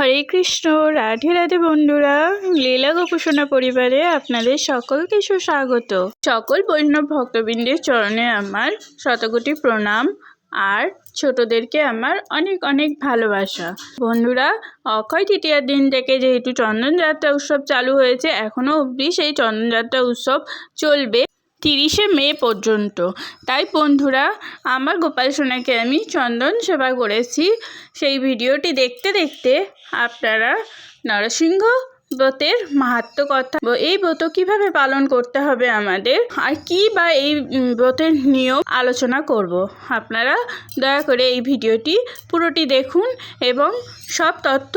হরে কৃষ্ণ, রাধে রাধে বন্ধুরা। লীলা গোপোষণা পরিবারে আপনাদের সকলকে সুস্বাগত। সকল বৈষ্ণব ভক্তবৃন্দের চরণে আমার শতকোটি প্রণাম, আর ছোটদেরকে আমার অনেক অনেক ভালোবাসা। বন্ধুরা, অক্ষয় তৃতীয়ার দিন থেকে যেহেতু চন্দনযাত্রা উৎসব চালু হয়েছে এখনও অবধি সেই চন্দনযাত্রা উৎসব চলবে। তিরিশে মে পর্যন্ত। তাই বন্ধুরা, আমার গোপাল সোনাকে আমি চন্দন সেবা করেছি। সেই ভিডিওটি দেখতে দেখতে আপনারা নরসিংহ ব্রতের মাহাত্ম কথা, এই ব্রত কীভাবে পালন করতে হবে আমাদের, আর কি বা এই ব্রতের নিয়ম আলোচনা করব। আপনারা দয়া করে এই ভিডিওটি পুরোটি দেখুন এবং সব তথ্য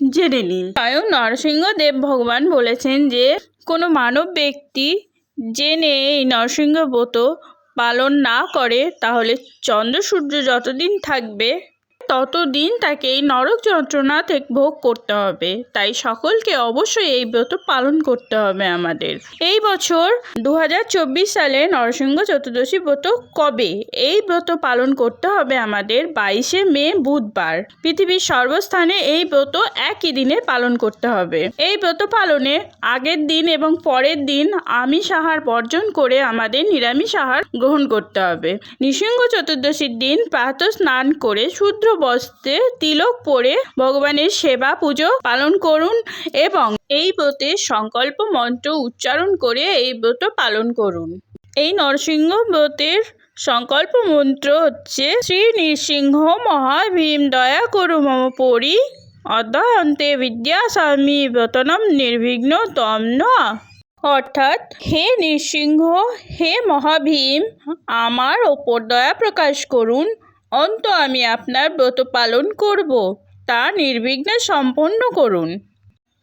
জেনে নিন। স্বয়ং নরসিংহদেব ভগবান বলেছেন যে, কোনো মানব ব্যক্তি জেনে এই নরসিংহ ব্রত পালন না করে তাহলে চন্দ্র সূর্য যতদিন থাকবে ততদিন তাকে এই নরক যন্ত্রণা থেকে ভোগ করতে হবে। তাই সকলকে অবশ্যই এই ব্রত পালন করতে হবে আমাদের। এই বছর দু হাজার চব্বিশ সালে নরসিংহ চতুর্দশী ব্রত কবে? এই ব্রত পালন করতে হবে আমাদের বাইশে মে বুধবার। পৃথিবীর সর্বস্থানে এই ব্রত একই দিনে পালন করতে হবে। এই ব্রত পালনে আগের দিন এবং পরের দিন আমিষ আহার বর্জন করে আমাদের নিরামিষ আহার গ্রহণ করতে হবে। নৃসিংহ চতুর্দশীর দিন প্রাত স্নান করে শুদ্র বস্ত্রে তিলক পরে ভগবানের সেবা পুজো পালন করুন এবং এই ব্রতে সংকল্প মন্ত্র উচ্চারণ করে এই ব্রত পালন করুন। এই নরসিংহ ব্রতের সংকল্প মন্ত্র হচ্ছে, শ্রী নৃসিংহ মহাভীম দয়া করু মম পরি, অধ্যয়ন্তে বিদ্যাস্বামী ব্রতনম নির্বিঘ্ন তম অর্থাৎ, হে নৃসিংহ, হে মহাভীম, আমার ওপর দয়া প্রকাশ করুন অন্ত আমি আপনার ব্রত পালন করব, তা নির্বিঘ্নে সম্পন্ন করুন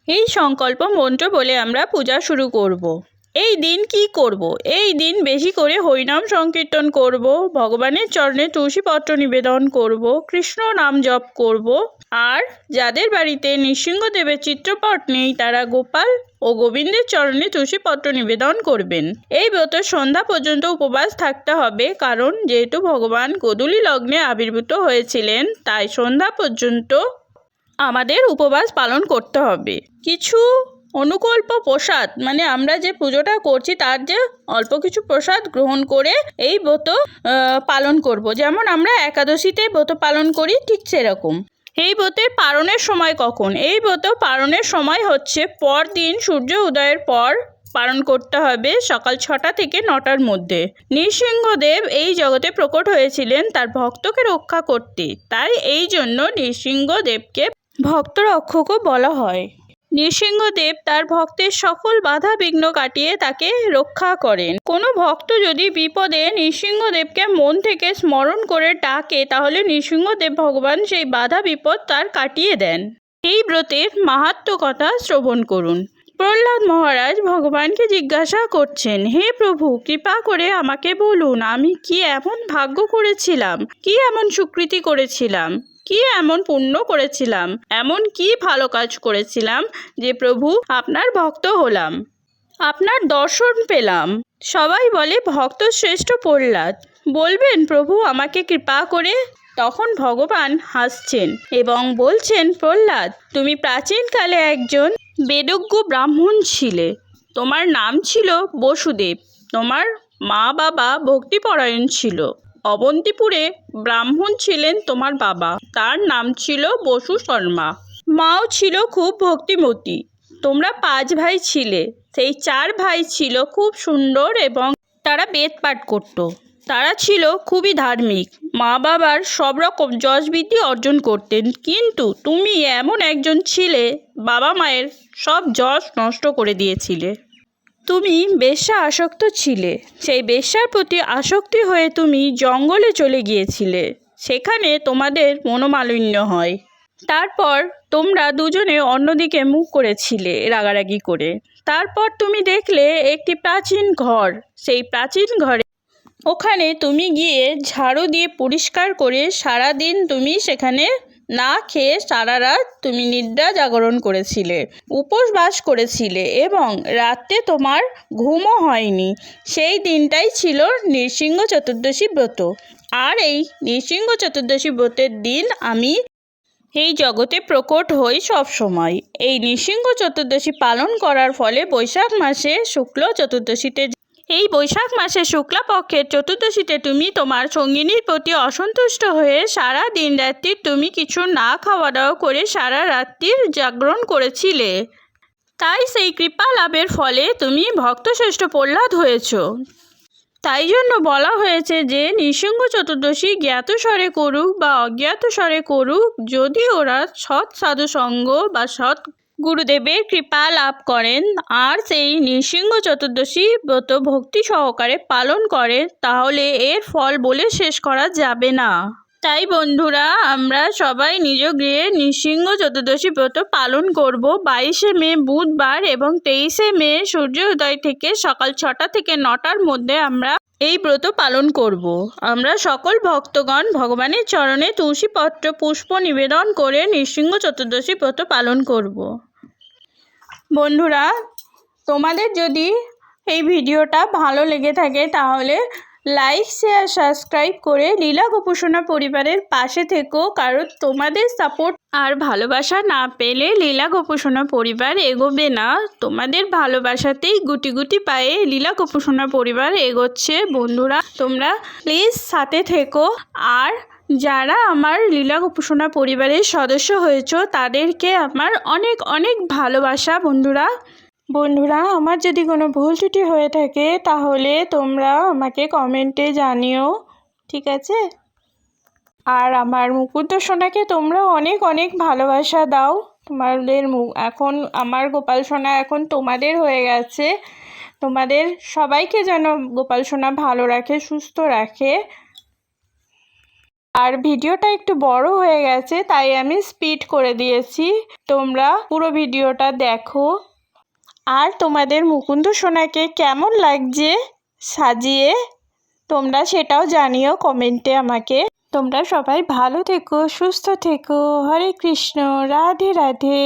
এই সংকল্প মন্ত্র বলে আমরা পূজা শুরু করব। এই দিন কি করব। এই দিন বেশি করে হরিনাম সংকীর্তন করব, ভগবানের চরণে তুলসীপত্র নিবেদন করব, কৃষ্ণ নাম জপ করব, আর যাদের বাড়িতে নৃসিংহদেবের চিত্রপট নেই, তারা গোপাল ও গোবিন্দের চরণে তুলসীপত্র নিবেদন করবেন এই ব্রত সন্ধ্যা পর্যন্ত উপবাস থাকতে হবে, কারণ যেহেতু ভগবান গোধূলি লগ্নে আবির্ভূত হয়েছিলেন, তাই সন্ধ্যা পর্যন্ত আমাদের উপবাস পালন করতে হবে কিছু অনুকল্প প্রসাদ। মানে আমরা যে পুজোটা করছি, তার যে অল্প কিছু প্রসাদ গ্রহণ করে এই ব্রত পালন করব। যেমন আমরা একাদশীতে ব্রত পালন করি, ঠিক সেরকম। এই ব্রতের পালনের সময় কখন? এই ব্রত পালনের সময় হচ্ছে পরদিন সূর্য উদয়ের পর পালন করতে হবে সকাল ছটা থেকে নটার মধ্যে। নৃসিংহদেব এই জগতে প্রকট হয়েছিলেন তার ভক্তকে রক্ষা করতে। তাই এই জন্য নৃসিংহদেবকে ভক্ত রক্ষকও বলা হয়। নৃসিংহদেব তার ভক্তের সকল বাধা বিঘ্ন কাটিয়ে তাকে রক্ষা করেন। কোনো ভক্ত যদি বিপদে নৃসিংহদেবকে মন থেকে স্মরণ করে ডাকে, তাহলে নৃসিংহদেব ভগবান সেই বাধা বিপদ তার কাটিয়ে দেন। এই ব্রতের মাহাত্ম কথা শ্রবণ করুন। প্রহ্লাদ মহারাজ ভগবানকে জিজ্ঞাসা করছেন, হে প্রভু, কৃপা করে আমাকে বলুন, আমি কি এমন ভাগ্য করেছিলাম? কি এমন সুকৃতি করেছিলাম? কি এমন পুণ্য করেছিলাম? এমন কি ভালো কাজ করেছিলাম যে প্রভু আপনার ভক্ত হলাম। আপনার দর্শন পেলাম। সবাই বলে, ভক্ত শ্রেষ্ঠ প্রহ্লাদ। বলবেন, প্রভু, আমাকে কৃপা করে। তখন ভগবান হাসছেন এবং বলছেন, প্রহ্লাদ, তুমি প্রাচীনকালে একজন বেদজ্ঞ ব্রাহ্মণ ছিলে। তোমার নাম ছিল বসুদেব। তোমার মা বাবা ভক্তিপরায়ণ ছিল। অবন্তিপুরে ব্রাহ্মণ ছিলেন তোমার বাবা। তার নাম ছিল বসু শর্মা। মাও ছিল খুব ভক্তিমতী। তোমরা পাঁচ ভাই ছিলে। সেই চার ভাই ছিল খুব সুন্দর এবং তারা বেদ পাঠ করত। তারা ছিল খুবই ধার্মিক। মা বাবার সব রকম যশবৃদ্ধি অর্জন করতেন। কিন্তু তুমি এমন একজন ছিলে, বাবা মায়ের সব যশ নষ্ট করে দিয়েছিলে। তুমি বেশ্যা আসক্ত ছিলে। সেই বেশ্যার প্রতি আসক্তি হয়ে তুমি জঙ্গলে চলে গিয়েছিলে। সেখানে তোমাদের মনোমালিন্য হয়। তারপর তোমরা দুজনে অন্যদিকে মুখ করেছিলে রাগারাগি করে। তারপর তুমি দেখলে একটি প্রাচীন ঘর। সেই প্রাচীন ঘরে ওখানে তুমি গিয়ে ঝাড়ু দিয়ে পরিষ্কার করে সারা দিন তুমি সেখানে না খেয়ে সারা রাত তুমি নিদ্রা জাগরণ করেছিলে উপবাস করেছিলে এবং রাতে তোমার ঘুমও হয়নি। সেই দিনটাই ছিল নৃসিংহ চতুর্দশী ব্রত। আর এই নৃসিংহ চতুর্দশী ব্রতের দিন আমি এই জগতে প্রকট হই সবসময় এই নৃসিংহ চতুর্দশী পালন করার ফলে বৈশাখ মাসে শুক্ল চতুর্দশীতে এই বৈশাখ মাসে শুক্লাপক্ষের চতুর্দশীতে তুমি তোমার সঙ্গিনীর প্রতি অসন্তুষ্ট হয়ে সারা দিন রাত্রি তুমি কিছু না খাওয়া দাওয়া করে সারা রাত্রির জাগরণ করেছিলে। তাই সেই কৃপা লাভের ফলে তুমি ভক্তশ্রেষ্ঠ প্রহ্লাদ হয়েছ। তাই জন্য বলা হয়েছে যে, নৃসিংহ চতুর্দশী জ্ঞাত স্বরে করুক বা অজ্ঞাত স্বরে করুক, যদি ওরা সৎ সাধু সঙ্গ বা সৎ গুরুদেবের কৃপা লাভ করেন। আর সেই নৃসিংহ চতুর্দশী ব্রত ভক্তি সহকারে পালন করে, তাহলে এর ফল বলে শেষ করা যাবে না। তাই বন্ধুরা, আমরা সবাই নিজ গৃহে নৃসিংহ চতুর্দশী ব্রত পালন করব। বাইশে মে, বুধবার এবং তেইশে মে সূর্য উদয় থেকে সকাল ছটা থেকে নটার মধ্যে আমরা এই ব্রত পালন করব। আমরা সকল ভক্তগণ ভগবানের চরণে তুলসীপত্র পুষ্প নিবেদন করে নৃসিংহ চতুর্দশী ব্রত পালন করব। বন্ধুরা, তোমাদের যদি এই ভিডিওটা ভালো লেগে থাকে তাহলে লাইক শেয়ার সাবস্ক্রাইব করে লীলা গোপোষণা পরিবারের পাশে থেকো। কারণ তোমাদের সাপোর্ট আর ভালোবাসা না পেলে লীলা গোপোষণা পরিবার এগোবে না। তোমাদের ভালোবাসাতেই গুটি গুটি পায়ে লীলা গোপোষণা পরিবার এগোচ্ছে। বন্ধুরা, তোমরা প্লিজ সাথে থেকো। আর যারা আমার লীলা গোপোষণা পরিবারের সদস্য হয়েছো, তাদেরকে আমার অনেক অনেক ভালোবাসা বন্ধুরা। বন্ধুরা, আমার যদি কোনো ভুল ত্রুটি হয়ে থাকে, তাহলে তোমরা আমাকে কমেন্টে জানিও, ঠিক আছে? আর আমার মুকুন্দ সোনাকে তোমরা অনেক অনেক ভালোবাসা দাও। তোমাদের এখন আমার গোপাল সোনা এখন তোমাদের হয়ে গেছে। তোমাদের সবাইকে যেন গোপাল সোনা ভালো রাখে, সুস্থ রাখে। আর ভিডিওটা একটু বড় হয়ে গেছে, তাই আমি স্পিড করে দিয়েছি। তোমরা পুরো ভিডিওটা দেখো। আর তোমাদের মুকুন্দ সোনাকে কেমন লাগছে সাজিয়ে, তোমরা সেটাও জানিও কমেন্টে আমাকে। তোমরা সবাই ভালো থেকো, সুস্থ থেকো। হরে কৃষ্ণ, রাধে রাধে।